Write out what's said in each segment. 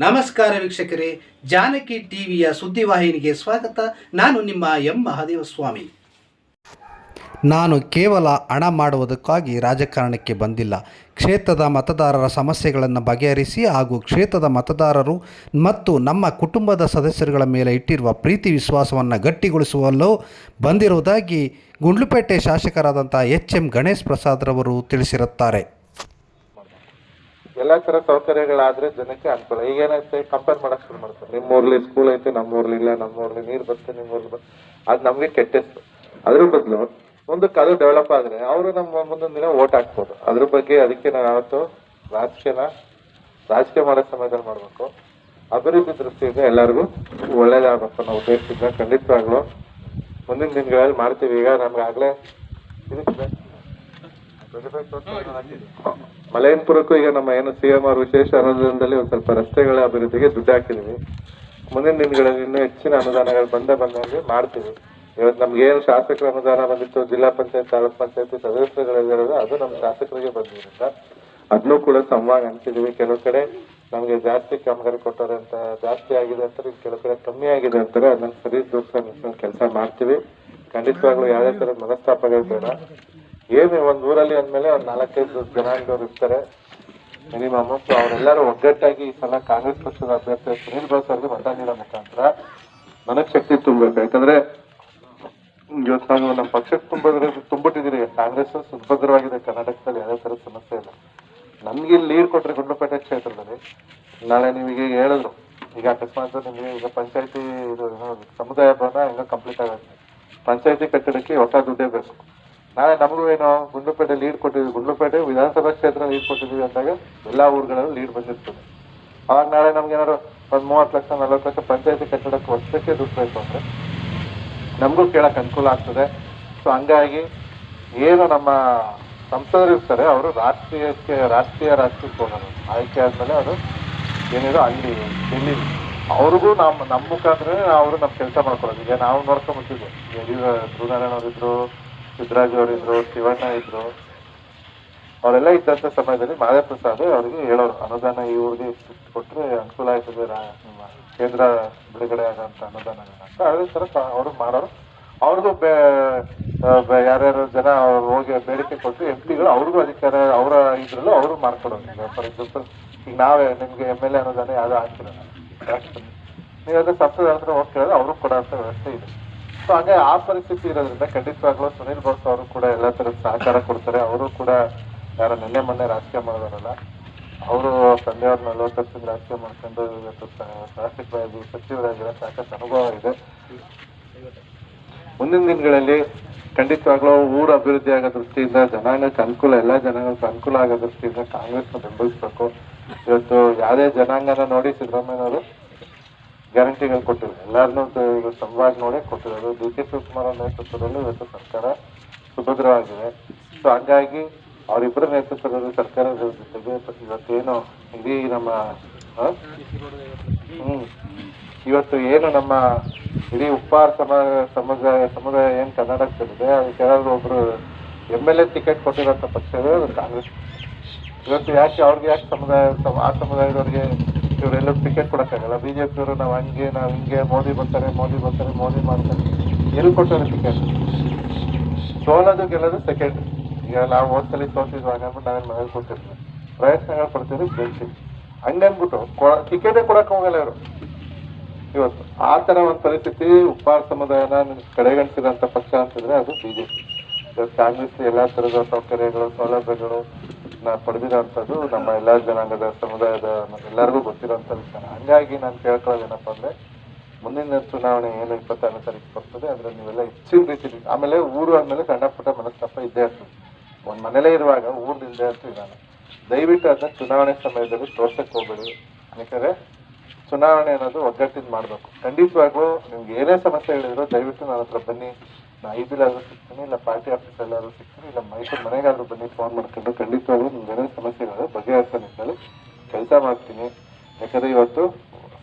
ನಮಸ್ಕಾರ ವೀಕ್ಷಕರೇ, ಜಾನಕಿ ಟಿವಿಯ ಸುದ್ದಿವಾಹಿನಿಗೆ ಸ್ವಾಗತ. ನಾನು ನಿಮ್ಮ ಎಂ. ಮಹಾದೇವ ಸ್ವಾಮಿ ನಾನು ಕೇವಲ ಹಣ ಮಾಡುವುದಕ್ಕಾಗಿ ರಾಜಕಾರಣಕ್ಕೆ ಬಂದಿಲ್ಲ. ಕ್ಷೇತ್ರದ ಮತದಾರರ ಸಮಸ್ಯೆಗಳನ್ನು ಬಗೆಹರಿಸಿ ಹಾಗೂ ಕ್ಷೇತ್ರದ ಮತದಾರರು ಮತ್ತು ನಮ್ಮ ಕುಟುಂಬದ ಸದಸ್ಯರುಗಳ ಮೇಲೆ ಇಟ್ಟಿರುವ ಪ್ರೀತಿ ವಿಶ್ವಾಸವನ್ನು ಗಟ್ಟಿಗೊಳಿಸುವಲ್ಲೂ ಬಂದಿರುವುದಾಗಿ ಗುಂಡ್ಲುಪೇಟೆ ಶಾಸಕರಾದಂಥ ಎಚ್. ಎಂ. ಗಣೇಶ್ ಪ್ರಸಾದ್ರವರು ತಿಳಿಸಿರುತ್ತಾರೆ. ಎಲ್ಲಾ ತರ ಸೌಕರ್ಯಗಳಾದ್ರೆ ಜನಕ್ಕೆ ಅನುಕೂಲ. ಈಗ ಏನಾಯ್ತು ಕಂಪೇರ್ ಮಾಡಕ್ ಶುರು ಮಾಡ್ತಾರೆ. ನಿಮ್ಮ ಊರ್ಲಿ ಸ್ಕೂಲ್ ಐತೆ ನಮ್ಮ ಊರ್ಲಿ ಇಲ್ಲ ನಮ್ಮ ಊರ್ಲಿ ನೀರ್ ಬರುತ್ತೆ ನಿಮ್ಮ ಊರ್ಲಿ ಬರ್ತದೆ ಅದ್ ನಮ್ಗೆ ಕೆಟ್ಟ ಹೆಸ್ರು ಅದ್ರ ಬದಲು ಒಂದು ಅದು ಡೆವಲಪ್ ಆದ್ರೆ ಅವರು ನಮ್ಮ ಮುಂದೊಂದ್ ದಿನ ಓಟ್ ಹಾಕ್ಬೋದು. ಅದ್ರ ಬಗ್ಗೆ ಅದಕ್ಕೆ ನಾವು ಯಾವತ್ತು ರಾಜಕೀಯನ, ರಾಜಕೀಯ ಮಾಡೋ ಸಮಯದಲ್ಲಿ ಮಾಡ್ಬೇಕು. ಅಭಿವೃದ್ಧಿ ದೃಷ್ಟಿಯಿಂದ ಎಲ್ಲರಿಗೂ ಒಳ್ಳೇದಾಗಬೇಕು ನಾವು ಉದ್ದೇಶದಿಂದ ಖಂಡಿತವಾಗ್ಲು ಮುಂದಿನ ದಿನಗಳಲ್ಲಿ ಮಾಡ್ತೀವಿ. ಈಗ ನಮ್ಗೆ ಆಗ್ಲೇ ಇದಕ್ಕೆ ಮಲಯನ್ಪುರಕ್ಕೂ ಈಗ ನಮ್ಮ ಏನು ಸಿ ಎಂ ಆರ್ ವಿಶೇಷ ಅನುದಾನದಲ್ಲಿ ಒಂದು ಸ್ವಲ್ಪ ರಸ್ತೆಗಳ ಅಭಿವೃದ್ಧಿಗೆ ದುಡ್ಡು ಹಾಕಿದೀವಿ ಮುಂದಿನ ದಿನಗಳಲ್ಲಿ ಇನ್ನೂ ಹೆಚ್ಚಿನ ಅನುದಾನಗಳು ಬಂದ ಬಂದಂಗೆ ಮಾಡ್ತೀವಿ. ಇವತ್ತು ನಮ್ಗೆ ಏನು ಶಾಸಕರ ಅನುದಾನ ಬಂದಿತ್ತು, ಜಿಲ್ಲಾ ಪಂಚಾಯತ್, ತಾಲೂಕ್ ಪಂಚಾಯತ್ ಸದಸ್ಯರುಗಳಿರೋದು ಅದು ನಮ್ಮ ಶಾಸಕರಿಗೆ ಬಂದಿರೋದ್ರಿಂದ ಅದನ್ನು ಕೂಡ ಸಮವಾಗಿ ಹಂಚಿದೀವಿ ಕೆಲವು ಕಡೆ ನಮಗೆ ಜಾಸ್ತಿ ಕಾಮಗಾರಿ ಕೊಟ್ಟರೆ ಅಂತ, ಜಾಸ್ತಿ ಆಗಿದೆ ಅಂತಾರೆ ಕೆಲವು ಕಡೆ ಕಮ್ಮಿ ಆಗಿದೆ ಅಂತಾರೆ ಅದನ್ನ ಸರಿ ದೂರ್ಸ್ಕೊಂಡು ಕೆಲಸ ಮಾಡ್ತೀವಿ. ಖಂಡಿತವಾಗ್ಲೂ ಯಾವುದೇ ತರದ ಮನಸ್ತಾಪಗಳು ಬೇಡ. ಏನು ಒಂದ್ ಊರಲ್ಲಿ ಅಂದ್ಮೇಲೆ ಒಂದ್ ನಾಲ್ಕೈದು ಜನಾಂಗದವ್ರು ಇರ್ತಾರೆ, ಮಿನಿಮಮ್. ಸೊ ಅವರೆಲ್ಲರೂ ಒಗ್ಗಟ್ಟಾಗಿ ಈ ಸಲ ಕಾಂಗ್ರೆಸ್ ಪಕ್ಷದ ಅಭ್ಯರ್ಥಿ ಸುನೀಲ್ ಬೋಸ್ ಅವರಿಗೆ ಮತ ನೀಡೋ ಮುಖಾಂತರ ಮನಕ್ ಶಕ್ತಿ ತುಂಬಬೇಕು. ಯಾಕಂದ್ರೆ ಇವತ್ತು ನಾವು ನಮ್ಮ ಪಕ್ಷಕ್ಕೆ ತುಂಬಿದ್ರೆ ತುಂಬಿಟ್ಟಿದ್ದೀರಿ. ಕಾಂಗ್ರೆಸ್ ಸುಭದ್ರವಾಗಿದೆ ಕರ್ನಾಟಕದಲ್ಲಿ, ಯಾವುದೇ ತರದ ಸಮಸ್ಯೆ ಇಲ್ಲ. ನಮ್ಗೆ ಇಲ್ಲಿ ನೀರು ಕೊಟ್ರೆ ಗುಂಡ್ಲುಪೇಟೆ ಕ್ಷೇತ್ರದಲ್ಲಿ. ನಾಳೆ ನಿಮಗೆ ಹೇಳಿದ್ರು. ಈಗ ಅಕಸ್ಮಾತ್ ನಿಮಗೆ ಈಗ ಪಂಚಾಯತಿ ಸಮುದಾಯ ಭವನ ಹೆಂಗ ಕಂಪ್ಲೀಟ್ ಆಗುತ್ತೆ. ಪಂಚಾಯತಿ ಕಟ್ಟಡಕ್ಕೆ ಹೊಸ ದುಡ್ಡೇ ಬೇಕು. ನಾಳೆ ನಮಗೂ ಏನೋ ಗುಂಡ್ಲುಪೇಟೆ ಲೀಡ್ ಕೊಟ್ಟಿದ್ವಿ ಗುಂಡ್ಲುಪೇಟೆ ವಿಧಾನಸಭಾ ಕ್ಷೇತ್ರ ಲೀಡ್ ಕೊಟ್ಟಿದ್ವಿ ಅಂದಾಗ ಎಲ್ಲಾ ಊರುಗಳಲ್ಲೂ ಲೀಡ್ ಬಂದಿರ್ತದೆ. ಅವಾಗ ನಾಳೆ ನಮ್ಗೆ ಏನಾದ್ರು ಒಂದ್ ಮೂವತ್ತು ಲಕ್ಷ, ನಲ್ವತ್ತು ಲಕ್ಷ ಪಂಚಾಯತಿ ಕಟ್ಟಡಕ್ಕೆ ವರ್ಷಕ್ಕೆ ದುಡ್ಡು ಬೇಕು ಅಂದ್ರೆ ನಮಗೂ ಕೇಳಕ್ ಅನುಕೂಲ ಆಗ್ತದೆ. ಸೊ ಹಂಗಾಗಿ ಏನು ನಮ್ಮ ಸಂಸದರು ಇರ್ತಾರೆ, ಅವರು ರಾಷ್ಟ್ರೀಯಕ್ಕೆ, ರಾಷ್ಟ್ರೀಯ ರಾಜಕೀಯಕ್ಕೆ ಹೋಗೋದು ಆಯ್ಕೆ ಆದ್ಮೇಲೆ ಅದು ಏನಿದೆ ಅಲ್ಲಿ ಡೆಲ್ಲಿ ಅವ್ರಿಗೂ ನಮ್ಮ ನಮ್ಮ ಮುಖಾಂತರ ಅವರು ನಮ್ಮ ಕೆಲಸ ಮಾಡ್ಕೊಳ್ಳೋದು ಈಗ ನಾವು ನೋಡ್ಕೊಂಡ್ಬಿಟ್ಟಿದ್ವಿ ಯಡಿಯೂರ ಧ್ರುವನಾರಾಯಣ ಅವರಿದ್ರು ಸಿದ್ದರಾಜ್ ಅವರಿದ್ರು, ಶಿವಣ್ಣ ಇದ್ರು, ಅವರೆಲ್ಲ ಇದ್ದಂಥ ಸಮಯದಲ್ಲಿ ಮಾದೇ ಪ್ರಸಾದ್ ಅವರಿಗೆ ಹೇಳೋರು. ಅನುದಾನ ಇಷ್ಟು ಕೊಟ್ರೆ ಅನುಕೂಲ ಆಯ್ತದೆ ನಿಮ್ಮ ಕೇಂದ್ರ ಬಿಡುಗಡೆ ಆದಂತ ಅನುದಾನ ಅಂತ ಅದೇ ತರ ಅವರು ಮಾಡೋರು. ಅವ್ರಿಗೂ ಬೇ ಯಾರ್ಯಾರು ಜನ ಹೋಗಿ ಬೇಡಿಕೆ ಕೊಟ್ಟು ಎಂ ಪಿಗಳು ಅವ್ರಿಗೂ ಅಧಿಕಾರ, ಅವರ ಇದ್ರಲ್ಲೂ ಅವರು ಮಾಡ್ಕೊಡೋದು ಫಾರ್ ಎಕ್ಸಾಂಪಲ್ ಈಗ ನಾವೇ ನಿಮ್ಗೆ ಎಂ ಎಲ್ ಎ ಅನುದಾನ ಯಾವ್ದು ಹಾಕಿರಲ್ಲ ನೀವು ಅದೇ ಸಂಸದ ಹತ್ರ ಇದ್ರೆ ಕೇಳಿದ್ರೆ ಕೊಡೋ ವ್ಯವಸ್ಥೆ ಇದೆ. ಸೊ ಹಾಗೆ ಆ ಪರಿಸ್ಥಿತಿ ಇರೋದ್ರಿಂದ ಖಂಡಿತವಾಗ್ಲೂ ಸುನೀಲ್ ಬೋಸ್ ಅವರು ಕೂಡ ಎಲ್ಲ ತರದ ಸಹಕಾರ ಕೊಡ್ತಾರೆ. ಅವರು ಕೂಡ ಯಾರ ನಿನ್ನೆ ಮೊನ್ನೆ ರಾಜಕೀಯ ಮಾಡೋದಾರಲ್ಲ, ಅವರು ತಂದೆಯವ್ರ ನಲ್ವತ್ತು ವರ್ಷದ ರಾಜಕೀಯ ಮಾಡ್ಕೊಂಡು ಇವತ್ತು ಶಾಸಕರಾಗಿ ಸಚಿವರಾಗಿರೋ ಸಾಕಷ್ಟು ಅನುಭವ ಇದೆ. ಮುಂದಿನ ದಿನಗಳಲ್ಲಿ ಖಂಡಿತವಾಗ್ಲೂ ಊರು ಅಭಿವೃದ್ಧಿ ಆಗೋ ದೃಷ್ಟಿಯಿಂದ ಜನಾಂಗಕ್ಕೆ ಅನುಕೂಲ, ಎಲ್ಲ ಜನಾಂಗಕ್ಕೆ ಅನುಕೂಲ ಆಗೋ ದೃಷ್ಟಿಯಿಂದ ಕಾಂಗ್ರೆಸ್ನ ಬೆಂಬಲಿಸಬೇಕು. ಇವತ್ತು ಯಾವುದೇ ಜನಾಂಗನ ನೋಡಿ ಸಿದ್ದರಾಮಯ್ಯನವರು ಗ್ಯಾರಂಟಿಗಳು ಕೊಟ್ಟಿಲ್ಲ ಎಲ್ಲಾರನ್ನೂ ಈಗ ಸಂವಾದ ನೋಡಿ ಕೊಟ್ಟಿರೋದು. ಡಿ ಕೆ ಶಿವಕುಮಾರ್ ನೇತೃತ್ವದಲ್ಲಿ ಇವತ್ತು ಸರ್ಕಾರ ಸುಭದ್ರವಾಗಿದೆ. ಸೊ ಹಂಗಾಗಿ ಅವರಿಬ್ಬರ ನೇತೃತ್ವದಲ್ಲಿ ಸರ್ಕಾರದ ಜೊತೆಗೆ ಇವತ್ತೇನು ಇಡೀ ನಮ್ಮ ಇವತ್ತು ಏನು ನಮ್ಮ ಇಡೀ ಉಪ್ಪಾರ ಸಮಾಜ ಸಮುದಾಯ ಸಮುದಾಯ ಏನ್ ಕರ್ನಾಟಕದಲ್ಲಿದೆ, ಅದಕ್ಕೆ ಯಾರಾದ್ರೂ ಒಬ್ರು ಎಂ ಎಲ್ ಎ ಟಿಕೆಟ್ ಕೊಟ್ಟಿರೋಂಥ ಪಕ್ಷವೇ ಕಾಂಗ್ರೆಸ್. ಇವತ್ತು ಯಾಕೆ ಅವ್ರಿಗೆ ಯಾಕೆ ಸಮುದಾಯ, ಆ ಸಮುದಾಯದವ್ರಿಗೆ ಇವರೆಲ್ಲ ಟಿಕೆಟ್ ಕೊಡಕ್ಕಾಗಲ್ಲ. ಜೆ ಅವರು ನಾವು ಹಂಗೆ, ನಾವು ಹಿಂಗೆ, ಮೋದಿ ಬರ್ತಾರೆ ಮೋದಿ ಬರ್ತಾರೆ, ಮೋದಿ ಮಾಡ್ತಾರೆ. ಎಲ್ಲಿ ಕೊಟ್ಟಾರೆ ಟಿಕೆಟ್ ಸೋಲೋದು ಗೆಲ್ಲೋದು ಸೆಕೆಂಡ್ ಈಗ ನಾವು ಹೋದ್ಸಲಿ ಸೋತಿದ್ವಿ ಹಂಗನ್ಬಿಟ್ಟು ನಾವೇನು ಮನೇಲಿ ಕೊಡ್ತಿರ್ತೀವಿ ಪ್ರಯತ್ನಗಳು ಪಡ್ತೀವಿ, ಗೆಲ್ತೀವಿ. ಹಂಗನ್ಬಿಟ್ಟು ಟಿಕೆಟೇ ಕೊಡಕ್ ಹೋಗಲ್ಲ ಇವರು. ಇವತ್ತು ಆ ಥರ ಒಂದು ಪರಿಸ್ಥಿತಿ, ಉಪ್ಪಾರ ಸಮುದಾಯನ ಕಡೆಗಣಿಸಿದಂಥ ಪಕ್ಷ ಅಂತಂದ್ರೆ ಅದು ಬಿಜೆಪಿ. ಕಾಂಗ್ರೆಸ್ ಎಲ್ಲಾ ಥರದ ಸೌಕರ್ಯಗಳು, ಸೌಲಭ್ಯಗಳು ನಾ ಪಡೆದಿರೋಂಥದ್ದು ನಮ್ಮ ಎಲ್ಲ ಜನಾಂಗದ ಸಮುದಾಯದ ಎಲ್ಲರಿಗೂ ಗೊತ್ತಿರೋಂಥ ವಿಚಾರ. ಹಂಗಾಗಿ ನಾನು ಕೇಳ್ಕೊಳ್ಳೋದು ಏನಪ್ಪ ಅಂದ್ರೆ, ಮುಂದಿನ ಚುನಾವಣೆ ಏನು ಇಪ್ಪತ್ತಾರನೇ ತಾರೀಕು ಬರ್ತದೆ, ಅದರಲ್ಲಿ ನೀವೆಲ್ಲ ಹೆಚ್ಚಿನ ರೀತಿಲಿ ಆಮೇಲೆ ಊರು ಆದಮೇಲೆ ಸಣ್ಣ ಪುಟ್ಟ ಮನಸ್ತಾಪ ಇದ್ದೇ ಇರ್ತದೆ. ಒಂದು ಮನೇಲೇ ಇರುವಾಗ ಊರ್ದು ಇಲ್ಲದೆ ಇರ್ತೀವಿ ನಾನು. ದಯವಿಟ್ಟು ಅದನ್ನ ಚುನಾವಣೆ ಸಮಯದಲ್ಲಿ ತೋರ್ಸಕ್ಕೆ ಹೋಗ್ಬೇಡಿ. ಯಾಕಂದ್ರೆ ಚುನಾವಣೆ ಅನ್ನೋದು ಒಗ್ಗಟ್ಟಿದ್ ಮಾಡಬೇಕು. ಖಂಡಿತವಾಗ್ಲೂ ನಿಮ್ಗೆ ಏನೇ ಸಮಸ್ಯೆ ಹೇಳಿದ್ರು ದಯವಿಟ್ಟು ನನ್ನ ಹತ್ರ ಬನ್ನಿ. ನಾ ಆದ್ರೂ ಸಿಗ್ತೀನಿ, ಇಲ್ಲ ಪಾರ್ಟಿ ಆಫೀಸ್ ಎಲ್ಲಾದ್ರೂ ಸಿಗ್ತೀನಿ, ಇಲ್ಲ ಮೈಸೂರು ಮನೆಗಾದ್ರೂ ಬನ್ನಿ ಫೋನ್ ಮಾಡ್ಕೊಂಡು. ಖಂಡಿತವಾಗ್ಲೂ ನಿಮ್ಗೆ ಸಮಸ್ಯೆಗಳು ಬಗೆಹರಿಸೋ ನಿಟ್ಟಿನಲ್ಲಿ ಕೆಲಸ ಮಾಡ್ತೀನಿ. ಯಾಕಂದ್ರೆ ಇವತ್ತು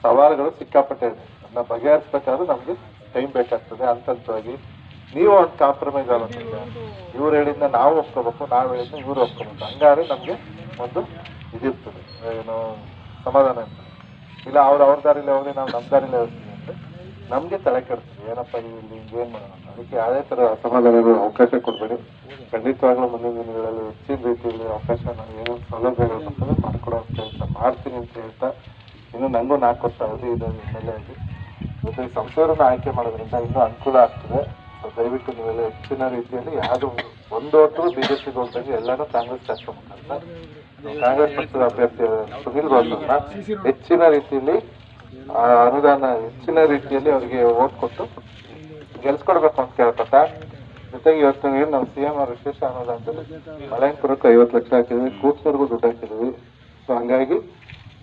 ಸವಾಲುಗಳು ಸಿಕ್ಕಾಪಟ್ಟೆ ಇದೆ. ಅದನ್ನ ಬಗೆಹರಿಸ್ಬೇಕಾದ್ರೂ ನಮಗೆ ಟೈಮ್ ಬೇಕಾಗ್ತದೆ ಹಂತವಾಗಿ ನೀವು ಒಂದು ಕಾಂಪ್ರಮೈಸ್ ಆಗೋದಿಲ್ಲ ಇವ್ರು ಹೇಳಿದ್ನ ನಾವು ಒಪ್ಕೋಬೇಕು, ನಾವು ಹೇಳಿದ್ನ ಇವ್ರು ಒಪ್ಕೋಬೇಕು. ಹಂಗಾದ್ರೆ ನಮಗೆ ಒಂದು ಇದಿರ್ತದೆ. ಏನು ಸಮಾಧಾನ ಇರ್ತದೆ. ಇಲ್ಲ ಅವ್ರು ಅವ್ರ ದಾರಿಲಿ ಹೋಗಿ ನಾವು ನಮ್ಮ ದಾರಿಲಿ ಹೋಗ್ತೀವಿ. ನಮ್ಗೆ ತಲೆ ಕೆಡ್ತೀವಿ ಏನಪ್ಪ ಇಲ್ಲಿ ಏನ್ ಮಾಡೋಣ? ಅಂತ. ಅದಕ್ಕೆ ಯಾವುದೇ ತರ ಅಸಮಾಧಾನಗಳು ಅವಕಾಶ ಕೊಡ್ಬೇಡಿ. ಖಂಡಿತವಾಗ್ಲೂ ಮುಂದಿನ ದಿನಗಳಲ್ಲಿ ಹೆಚ್ಚಿನ ರೀತಿಯಲ್ಲಿ ಅವಕಾಶ ನಾನು ಏನೋ ಸೌಲಭ್ಯಗಳು ಬರ್ತದೆ ಮಾಡ್ಕೊಡೋ ಕೆಲಸ ಮಾಡ್ತೀನಿ ಅಂತ ಹೇಳ್ತಾ, ಇನ್ನು ನನಗೂ ನಾಲ್ಕು ವರ್ಷ ಅವಧಿ ಇದೆ ಎಂ ಆಗಿ ಜೊತೆಗೆ ಸಂಸದರನ್ನು ಆಯ್ಕೆ ಮಾಡೋದ್ರಿಂದ ಇನ್ನೂ ಅನುಕೂಲ ಆಗ್ತದೆ. ಸೊ ದಯವಿಟ್ಟು ನೀವೆಲ್ಲ ಹೆಚ್ಚಿನ ರೀತಿಯಲ್ಲಿ ಯಾರು ಒಂದು ಹೊತ್ತು ಪಿಗೆ ಹೋಗ್ದಂಗೆ ಎಲ್ಲಾನು ಕಾಂಗ್ರೆಸ್ ಶಾಸಕ ಕಾಂಗ್ರೆಸ್ ಪಕ್ಷದ ಅಭ್ಯರ್ಥಿ ಸುನಿಲ್ ಗೌಡ್ರನ್ನ ಹೆಚ್ಚಿನ ರೀತಿಯಲ್ಲಿ ಆ, ಅನುದಾನ ಹೆಚ್ಚಿನ ರೀತಿಯಲ್ಲಿ ಅವರಿಗೆ ಓಟ್ ಕೊಟ್ಟು ಗೆಲ್ಸ್ಕೊಡ್ಬೇಕು ಅಂತ ಕೇಳ್ಕೊಟ್ಟ ಜೊತೆಗೆ ಇವತ್ತು ನಾವು ಸಿ ಎಂ ಅವ್ರ ವಿಶೇಷ ಅನುದಾನದಲ್ಲಿ ಮಲಯಂಪುರಕ್ಕೆ ಐವತ್ತು ಲಕ್ಷ ಹಾಕಿದ್ವಿ ಕೂತ್ನೂರ್ಗೂ ದುಡ್ಡು ಹಾಕಿದ್ವಿ. ಸೊ ಹಂಗಾಗಿ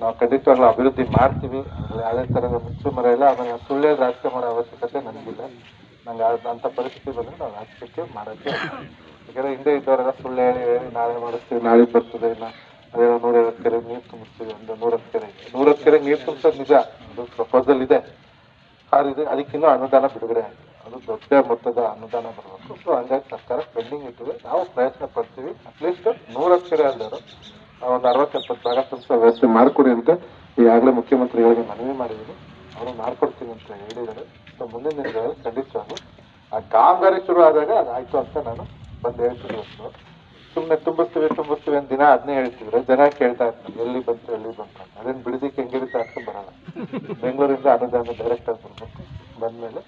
ನಾವು ಖಂಡಿತವಾಗ್ಲೂ ಅಭಿವೃದ್ಧಿ ಮಾಡ್ತೀವಿ. ಯಾವುದೇ ಥರದ ಮುಚ್ಚುಮರ ಇಲ್ಲ ಆಮೇಲೆ ಸುಳ್ಳೆ ರಾಜಕೀಯ ಮಾಡೋ ಅವಶ್ಯಕತೆ ನನಗಿಲ್ಲ ನಂಗೆ ಅಂಥ ಪರಿಸ್ಥಿತಿ ಬಂದ್ರೆ ನಾವು ರಾಜಕೀಯಕ್ಕೆ ಮಾಡೋಕ್ಕೆ ಯಾಕಂದ್ರೆ ಹಿಂದೆ ಇದ್ದವರೆಲ್ಲ ಸುಳ್ಳು ಹೇಳಿ ಹೇಳಿ ನಾಳೆ ಮಾಡಿಸ್ತೀವಿ ನಾಳೆ ಬರ್ತದೆ ಇಲ್ಲ. ಅದೇನೋ ನೂರೈವತ್ತು ಕೆರೆ ನೀರು ತುಂಬಿಸ್ತೀವಿ ಒಂದು ನೂರತ್ತು ಕೆರೆ. ನೂರತ್ತು ಕೆರೆ ನೀರು ತುಂಬಿಸೋದು ನಿಜ. ಅದು ಪ್ರಪೋಸಲ್ ಇದೆ ಆದ್ರೆ ಅದಕ್ಕಿನ್ನೂ ಅನುದಾನ ಬಿಡುಗಡೆ ಆಗಿದೆ ಅದು ದೊಡ್ಡ ಮೊತ್ತದ ಅನುದಾನ ಬರಬೇಕು. ಸೊ ಹಂಗಾಗಿ ಸರ್ಕಾರ ಪೆಂಡಿಂಗ್ ಇಟ್ಟಿದೆ. ನಾವು ಪ್ರಯತ್ನ ಪಡ್ತೀವಿ. ಅಟ್ಲೀಸ್ಟ್ ನೂರ ಅಕ್ಷರ ಅಲ್ದರು ಒಂದು ಅರವತ್ತು ಎಪ್ಪತ್ತು ಸಾವಿರ ಸ್ವಲ್ಪ ವ್ಯವಸ್ಥೆ ಮಾಡಿಕೊಡಿ ಅಂತ ಈಗಾಗಲೇ ಮುಖ್ಯಮಂತ್ರಿಗಳಿಗೆ ಮನವಿ ಮಾಡಿದ್ದೀನಿ. ಅವರು ಮಾಡ್ಕೊಡ್ತೀನಿ ಅಂತ ಹೇಳಿದ್ದಾರೆ. ಸೊ ಮುಂದಿನ ದಿನಗಳಲ್ಲಿ ಅದು. ಆ ಕಾಮಗಾರಿ ಶುರು ಆದಾಗ ಅದಾಯ್ತು ಅಂತ ನಾನು ಬಂದು ಹೇಳ್ತೀನಿ ಅಷ್ಟು. ಸುಮ್ಮನೆ ತುಂಬಿಸ್ತೀವಿ ತುಂಬಿಸ್ತೀವಿ ಅಂತ ದಿನ ಅದನ್ನೇ ಹೇಳ್ತಿದ್ರೆ ಜನ ಕೇಳ್ತಾ ಇರ್ತಾರೆ. ಎಲ್ಲಿ ಬಂತು ಎಲ್ಲಿ ಬಂತು ಅದೇನು ಬಿಡದಿಕ್ಕೆ ಬೆಂಗಳೂರಿಂದ ಅನುದಾನ ಡೈರೆಕ್ಟ್ ಆಗಿ ಬರ್ಬೇಕು. ಬಂದ್ಮೇಲೆ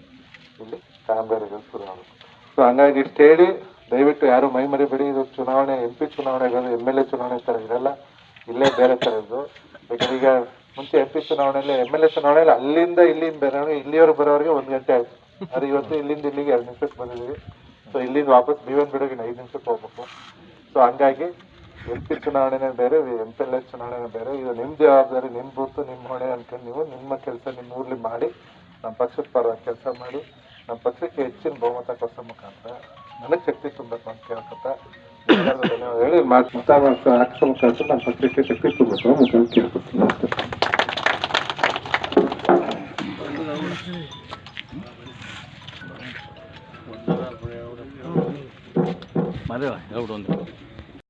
ಇಲ್ಲಿ ಕಾಮಗಾರಿಗಳು ಶುರು ಆಗಬೇಕು ಸೊ ಹಂಗಾಗಿ ಇಷ್ಟು ಹೇಳಿ, ದಯವಿಟ್ಟು ಯಾರು ಮೈ ಮರಿಬೇಡಿ. ಇದು ಚುನಾವಣೆ ಎಂ ಪಿ ಚುನಾವಣೆಗಳು, ಎಂ ಎಲ್ ಎ ಚುನಾವಣೆ ಥರ ಇರಲ್ಲ. ಇಲ್ಲೇ ಬೇರೆ ಥರದ್ದು ಬೇಕಾದ್ರೆ ಈಗ ಮುಂಚೆ ಎಂ ಪಿ ಚುನಾವಣೆಯಲ್ಲಿ ಎಂ ಎಲ್ ಎ ಚುನಾವಣೆಯಲ್ಲಿ ಅಲ್ಲಿಂದ ಇಲ್ಲಿಂದ ಬೇರೆ ಇಲ್ಲಿಯವರು ಬರೋರಿಗೆ ಒಂದು ಗಂಟೆ ಆಯ್ತು. ಅದು ಇವತ್ತು ಇಲ್ಲಿಂದ ಇಲ್ಲಿಗೆ ಎರಡು ನಿಮಿಷಕ್ಕೆ ಬಂದಿದ್ದೀವಿ. ಸೊ ಇಲ್ಲಿಂದ ವಾಪಸ್ ಬಿವನ್ ಬಿಡೋಗಿ ಐದು ನಿಮಿಷಕ್ಕೆ ಹೋಗ್ಬೇಕು. ಸೊ ಹಂಗಾಗಿ ಎಂ ಪಿ ಚುನಾವಣೆನೇ ಬೇರೆ ಎಂ ಪಿ ಎಲ್ ಎಸ್ ಚುನಾವಣೆನೇ ಬೇರೆ. ಇದು ನಿಮ್ಮ ಜವಾಬ್ದಾರಿ ನಿಮ್ಮ ಬೂತ್ ನಿಮ್ಮ ಹೊಣೆ ಅನ್ಕೊಂಡು ನೀವು ನಿಮ್ಮ ಕೆಲಸ ನಿಮ್ಮ ಊರ್ಲಿ ಮಾಡಿ, ನಮ್ಮ ಪಕ್ಷದ ಪರವಾಗಿ ಕೆಲಸ ಮಾಡಿ, ನಮ್ಮ ಪಕ್ಷಕ್ಕೆ ಹೆಚ್ಚಿನ ಬಹುಮತ ಕೊಡಿಸೋ ಮುಖಾಂತರ ನನಗೆ ಶಕ್ತಿ ತುಂಬಬೇಕು ಅಂತ ಕೇಳ್ಕೊತ ಹೇಳಿ, ಮಾತು ಮತ ಹಾಕ್ಸೋ ಮುಖಾಂತರ ನಮ್ಮ ಪಕ್ಷಕ್ಕೆ ಶಕ್ತಿ ತುಂಬಬೇಕು ಮುಖಾಂತರ ಕೇಳ್ಕೊತೀನಿ. ಹೇಳ್ಬಿಡು ಒಂದು.